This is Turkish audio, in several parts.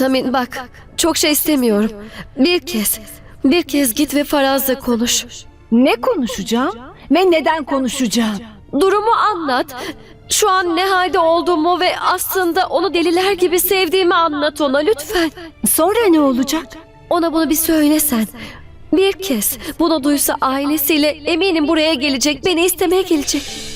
Samin bak, çok şey istemiyorum. Bir kez, bir kez git ve Faraz'la konuş. Ne konuşacağım ve neden konuşacağım? Durumu anlat. Şu an ne halde olduğumu ve aslında onu deliler gibi sevdiğimi anlat ona lütfen. Sonra ne olacak? Ona bunu bir söylesen. Bir kez bunu duysa ailesiyle eminim buraya gelecek, beni istemeye gelecek.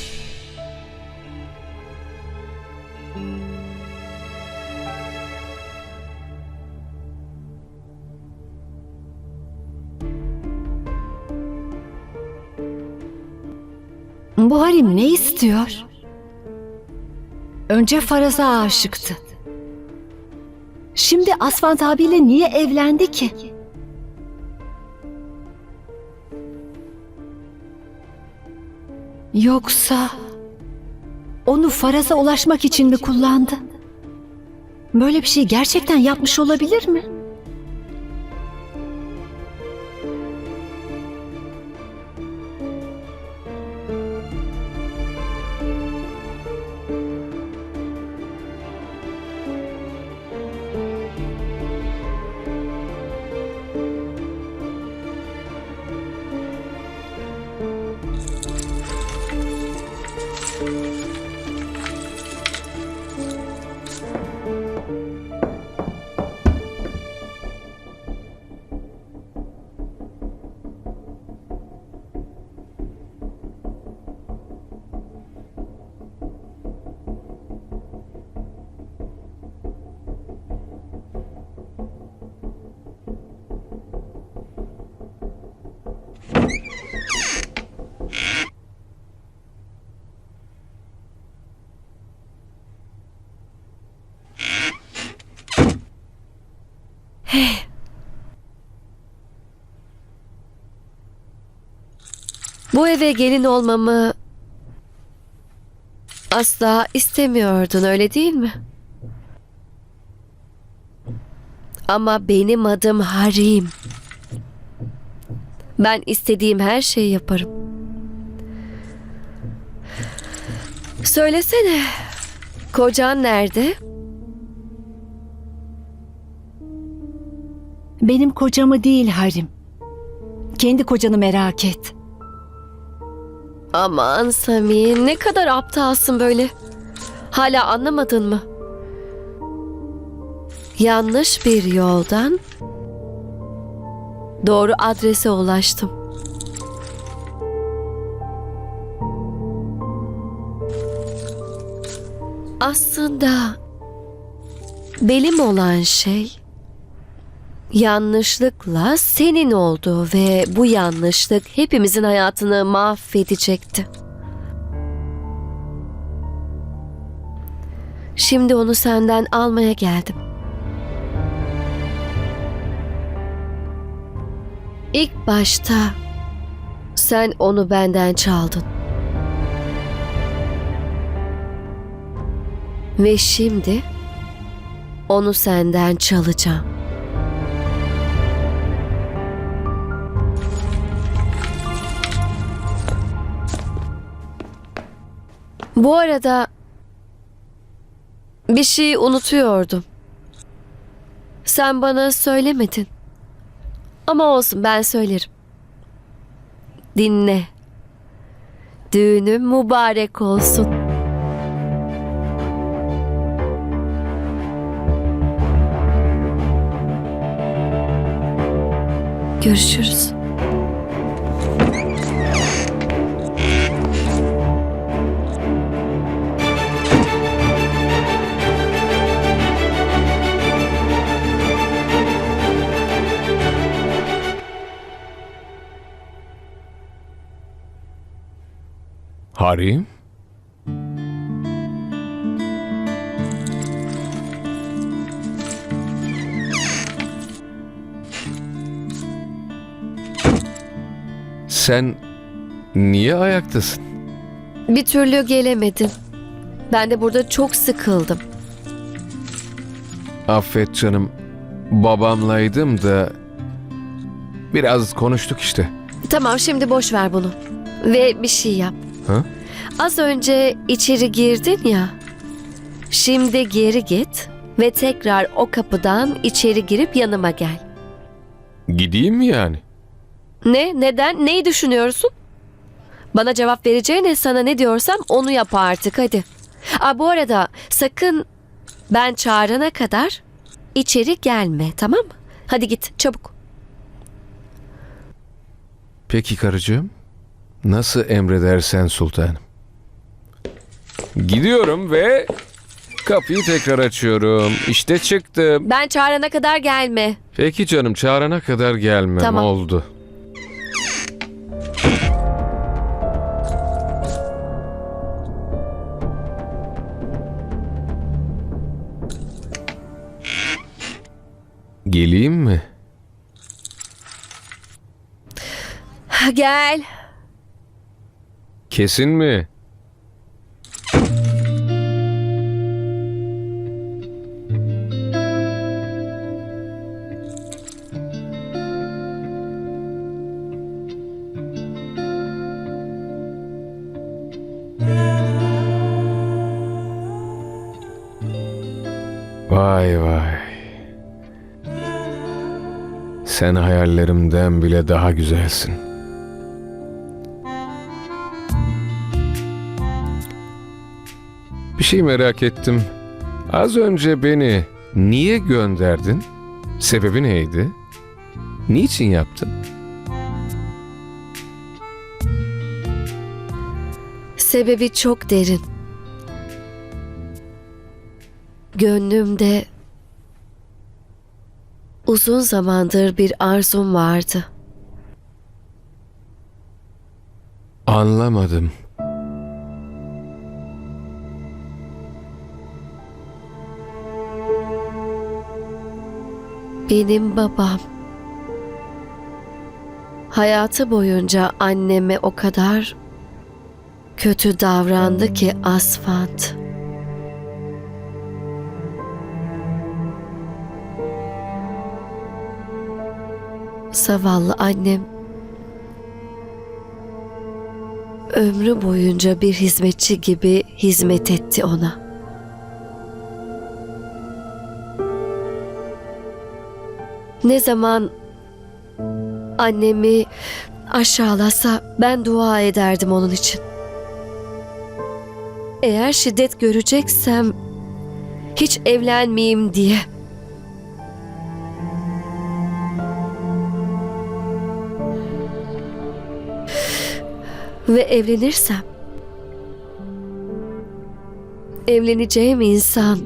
Bu Harim ne istiyor? Önce Faraz'a aşıktı. Şimdi Asfant abiyle niye evlendi ki? Yoksa onu Faraz'a ulaşmak için mi kullandı? Böyle bir şey gerçekten yapmış olabilir mi? Bu eve gelin olmamı asla istemiyordun öyle değil mi? Ama benim adım Harim. Ben istediğim her şeyi yaparım. Söylesene. Kocan nerede? Benim kocamı değil Harim. Kendi kocanı merak et. Aman Sami ne kadar aptalsın böyle. Hala anlamadın mı? Yanlış bir yoldan doğru adrese ulaştım. Aslında benim olan şey yanlışlıkla senin oldu ve bu yanlışlık hepimizin hayatını mahvedecekti. Şimdi onu senden almaya geldim. İlk başta sen onu benden çaldın. Ve şimdi onu senden çalacağım. Bu arada bir şey unutuyordum. Sen bana söylemedin. Ama olsun ben söylerim. Dinle. Düğünüm mübarek olsun. Görüşürüz. Harim? Sen niye ayaktasın? Bir türlü gelemedin. Ben de burada çok sıkıldım. Affet canım. Babamlaydım da biraz konuştuk işte. Tamam şimdi boş ver bunu. Ve bir şey yap. Ha? Az önce içeri girdin ya. Şimdi geri git ve tekrar o kapıdan içeri girip yanıma gel. Gideyim mi yani? Ne? Neden? Neyi düşünüyorsun? Bana cevap vereceğine sana ne diyorsam onu yap artık hadi. Aa, bu arada sakın ben çağırana kadar içeri gelme tamam mı? Hadi git çabuk. Peki karıcığım. Nasıl emredersen sultanım. Gidiyorum ve kapıyı tekrar açıyorum. İşte çıktım. Ben çağırana kadar gelme. Peki canım çağırana kadar gelmem Tamam. oldu. Geleyim mi? Gel. Kesin mi? Sen hayallerimden bile daha güzelsin. Bir şey merak ettim. Az önce beni niye gönderdin? Sebebi neydi? Niçin yaptın? Sebebi çok derin. Gönlümde uzun zamandır bir arzum vardı. Anlamadım. Benim babam hayatı boyunca anneme o kadar kötü davrandı ki Asfant. Zavallı annem ömrü boyunca bir hizmetçi gibi hizmet etti ona. Ne zaman annemi aşağılasa ben dua ederdim onun için. Eğer şiddet göreceksem hiç evlenmeyeyim diye. Ve evlenirsem evleneceğim insan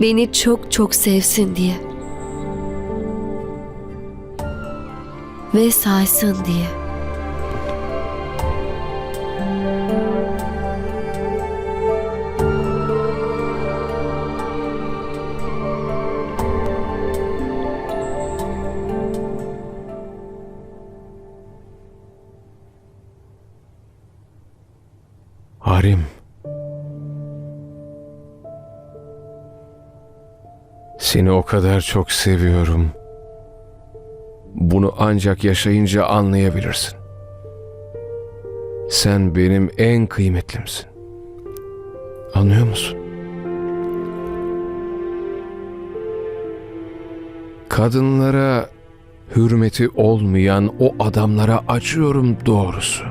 beni çok çok sevsin diye. Ve saysın diye. Seni o kadar çok seviyorum. Bunu ancak yaşayınca anlayabilirsin. Sen benim en kıymetlimsin. Anlıyor musun? Kadınlara hürmeti olmayan o adamlara acıyorum doğrusu.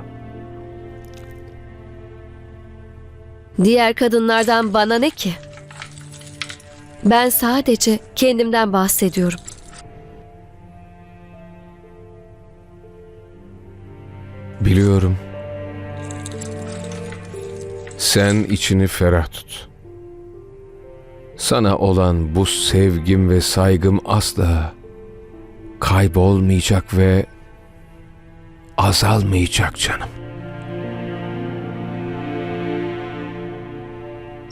Diğer kadınlardan bana ne ki? Ben sadece kendimden bahsediyorum. Biliyorum. Sen içini ferah tut. Sana olan bu sevgim ve saygım asla kaybolmayacak ve azalmayacak canım.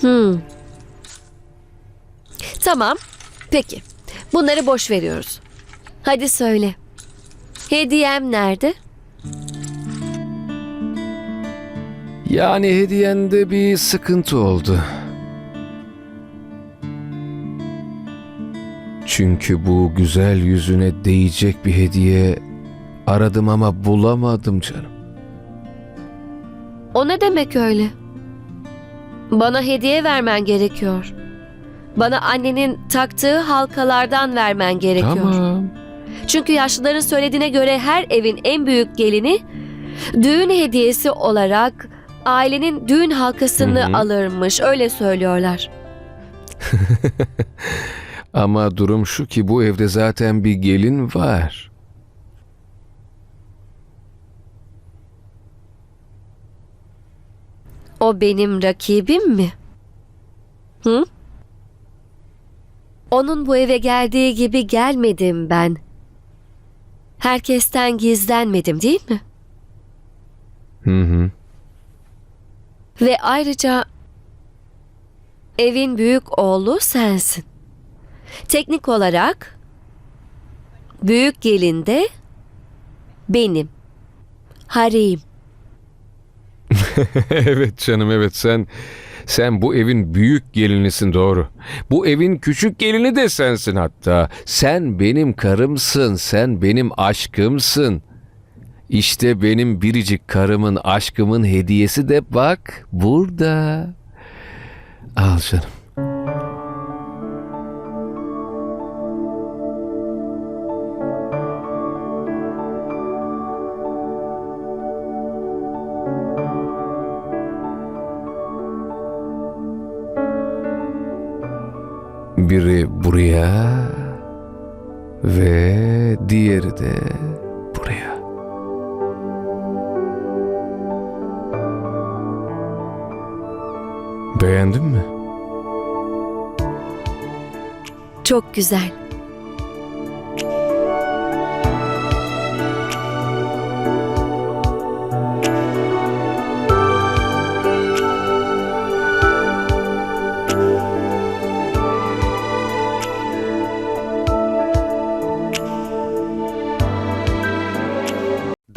Hmm. Tamam. Peki. Bunları boş veriyoruz. Hadi söyle. Hediyem nerede? Yani hediyende bir sıkıntı oldu. Çünkü bu güzel yüzüne değecek bir hediye aradım ama bulamadım canım. O ne demek öyle? Bana hediye vermen gerekiyor. Bana annenin taktığı halkalardan vermen gerekiyor. Tamam. Çünkü yaşlıların söylediğine göre her evin en büyük gelini düğün hediyesi olarak ailenin düğün halkasını Hı hı. alırmış. Öyle söylüyorlar. Ama durum şu ki bu evde zaten bir gelin var. O benim rakibim mi? Hı? Onun bu eve geldiği gibi gelmedim ben. Herkesten gizlenmedim değil mi? Hı hı. Ve ayrıca evin büyük oğlu sensin. Teknik olarak büyük gelin de benim. Harim. evet canım evet sen sen bu evin büyük gelinisin doğru. Bu evin küçük gelini de sensin hatta. Sen benim karımsın, sen benim aşkımsın. İşte benim biricik karımın aşkımın hediyesi de bak burada. Al canım. Buraya ve diğeri de buraya. Beğendin mi? Çok güzel.